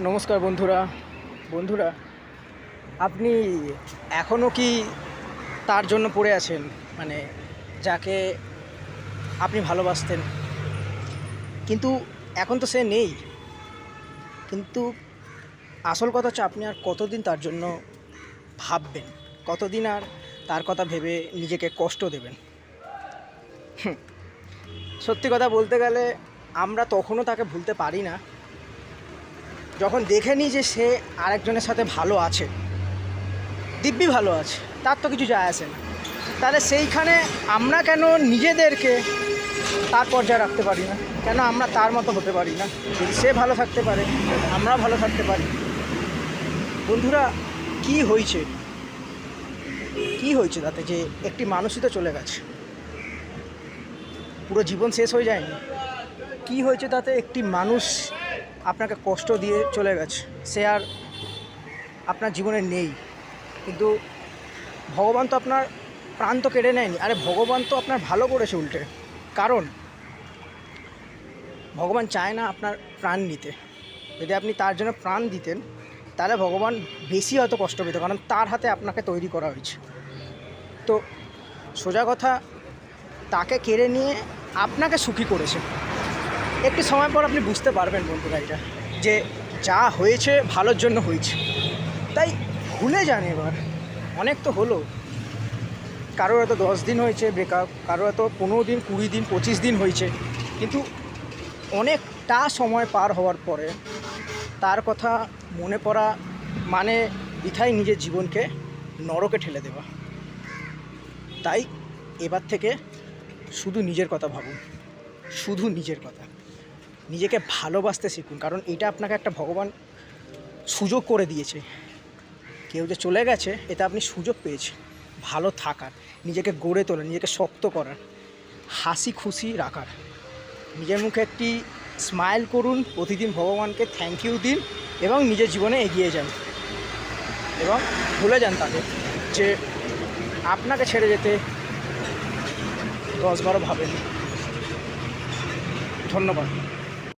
নমস্কার বন্ধুরা। বন্ধুরা, আপনি এখনও কি তার জন্য পড়ে আছেন? মানে যাকে আপনি ভালোবাসতেন। কিন্তু এখন তো সে নেই। কিন্তু আসল কথা হচ্ছে আপনি আর কতদিন তার জন্য ভাববেন? কতদিন আর তার কথা ভেবে নিজেকে কষ্ট দেবেন? সত্যি কথা বলতে গেলে আমরা তখনও তাকে ভুলতে পারি না। যখন দেখে নিই যে সে আরেকজনের সাথে ভালো আছে, দিব্যি ভালো আছে, তার তো কিছু যায় আসে না। তাহলে সেইখানে আমরা কেন নিজেদেরকে তার পর্যায়ে রাখতে পারি না? কেন আমরা তার মতো হতে পারি না? যদি সে ভালো থাকতে পারে, আমরা ভালো থাকতে পারি। বন্ধুরা, কি হয়েছে? কি হয়েছে তাতে যে একটি মানুষই তো চলে গেছে? পুরো জীবন শেষ হয়ে যায়নি। কি হয়েছে তাতে একটি মানুষ আপনাকে কষ্ট দিয়ে চলে গেছে। সে আর আপনার জীবনে নেই। কিন্তু ভগবান তো আপনার প্রাণ তো কেড়ে নেয়নি। আরে ভগবান তো আপনার ভালো করেছে উল্টে। কারণ ভগবান চায় না আপনার প্রাণ নিতে। যদি আপনি তার জন্য প্রাণ দিতেন, তাহলে ভগবান বেশি হয়তো কষ্ট পেত, কারণ তার হাতে আপনাকে তৈরি করা হয়েছে। তো সোজা কথা, তাকে কেড়ে নিয়ে আপনাকে সুখী করেছে। একটি সময় পর আপনি বুঝতে পারবেন বন্ধুরা এটা, যে যা হয়েছে ভালোর জন্য হয়েছে। তাই ভুলে যান এবার, অনেক তো হলো। কারোর হয়তো দশ দিন হয়েছে ব্রেকআপ কারোর হয়তো পনেরো দিন, কুড়ি দিন, পঁচিশ দিন হয়েছে। কিন্তু অনেকটা সময় পার হওয়ার পরে তার কথা মনে পড়া মানে বৃথাই নিজের জীবনকে নরকে ঠেলে দেওয়া। তাই এবার থেকে শুধু নিজের কথা ভাবুন, শুধু নিজের কথা। নিজেকে ভালোবাসতে শিখুন, কারণ এটা আপনাকে একটা ভগবান সুযোগ করে দিয়েছে। কেউ যে চলে গেছে এটা আপনি সুযোগ পেয়েছেন। ভালো থাকার, নিজেকে গড়ে তোলার, নিজেকে শক্ত করার, হাসি খুশি রাখার। নিজের মুখে একটি স্মাইল করুন, প্রতিদিন ভগবানকে থ্যাংক ইউ দিন এবং নিজের জীবনে এগিয়ে যান। এবং ভুলে যান তাকে যে আপনাকে ছেড়ে যেতে দশ বারো ভাবেন। ধন্যবাদ।